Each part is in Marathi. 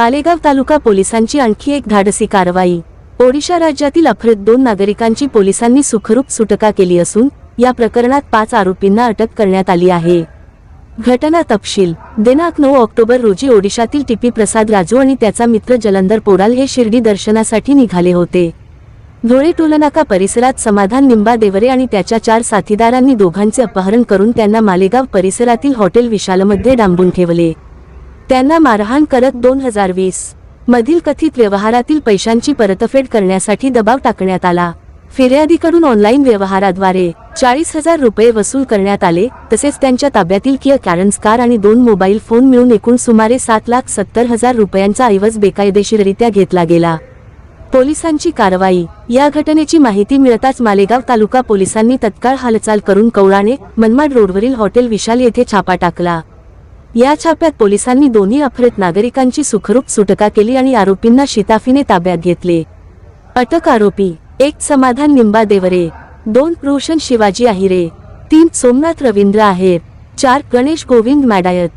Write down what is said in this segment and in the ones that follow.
मालेगाव तालुका पोलिसांची आणखी एक धाडसी कारवाई. ओडिशा राज्यातील अफरत दोन नागरिकांची पोलिसांनी सुखरूप सुटका केली असून या प्रकरणात पाच आरोपींना अटक करण्यात आली आहे. घटना तपशील. दिनांक नऊ ऑक्टोबर रोजी ओडिशातील टीपी प्रसाद राजू आणि त्याचा मित्र जलंधर पोडाल हे शिर्डी दर्शनासाठी निघाले होते. धुळे टोलनाका परिसरात समाधान निंबा देवरे आणि त्याच्या चार साथीदारांनी दोघांचे अपहरण करून त्यांना मालेगाव परिसरातील हॉटेल विशालमध्ये डांबून ठेवले. त्यांना मारहाण करत दोन हजार वीस. मधील कथित व्यवहारातील पैशांची परतफेड करण्यासाठी दबाव टाकण्यात आला. फिर्यादीकडून ऑनलाईन व्यवहाराद्वारे चाळीस हजार रुपये वसूल करण्यात आले तसेच त्यांच्या ताब्यातील किया कॅरन्स कार आणि दोन मोबाईल फोन मिळून एकूण सुमारे सात लाख सत्तर हजार रुपयांचा ऐवज बेकायदेशीररित्या घेतला गेला. पोलिसांची कारवाई. या घटनेची माहिती मिळताच मालेगाव तालुका पोलिसांनी तत्काळ हालचाल करून कवळाने मनमाड रोडवरील हॉटेल विशाल येथे छापा टाकला. या छाप्यात पोलिसांनी दोन्ही अफरेत नागरिकांची सुखरूप सुटका केली आणि आरोपींना शिताफीने ताब्यात घेतले. अटक आरोपी एक समाधान निंबा देवरे दोन रोशन शिवाजी आहिरे तीन सोमनाथ रवींद्र आहेर चार गणेश गोविंद मॅडायत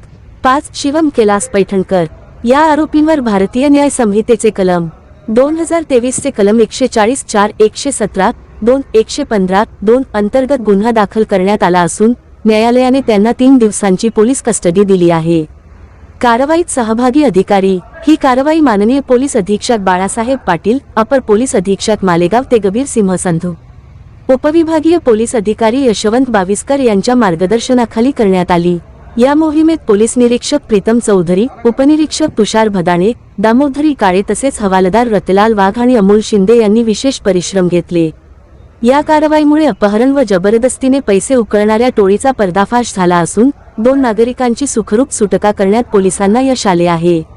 पाच शिवम कैलास पैठणकर. या आरोपींवर भारतीय न्याय संहितेचे कलम दोन हजार तेवीसचे कलम एकशे चाळीस चार एकशे सतरा दोन एकशे पंधरा दोन अंतर्गत गुन्हा दाखल करण्यात आला असून न्यायालयाने त्यांना तीन दिवसांची पोलीस कस्टडी दिली आहे. कारवाईत सहभागी अधिकारी ही कारवाई माननीय पोलीस अधीक्षक बाळासाहेब पाटील अपर पोलीस अधीक्षक मालेगाव ते गबीर सिंह संधू उपविभागीय पोलीस अधिकारी यशवंत बाविस्कर यांच्या मार्गदर्शनाखाली करण्यात आली. या मोहिमेत पोलीस निरीक्षक प्रीतम चौधरी उपनिरीक्षक तुषार भदाणे दामोदरी काळे तसेच हवालदार रतलाल वाघ आणि अमोल शिंदे यांनी विशेष परिश्रम घेतले. या कारवाईमुळे अपहरण व जबरदस्तीने पैसे उकळणाऱ्या टोळीचा पर्दाफाश झाला असून दोन नागरिकांची सुखरूप सुटका करण्यात पोलिसांना यश आले आहे.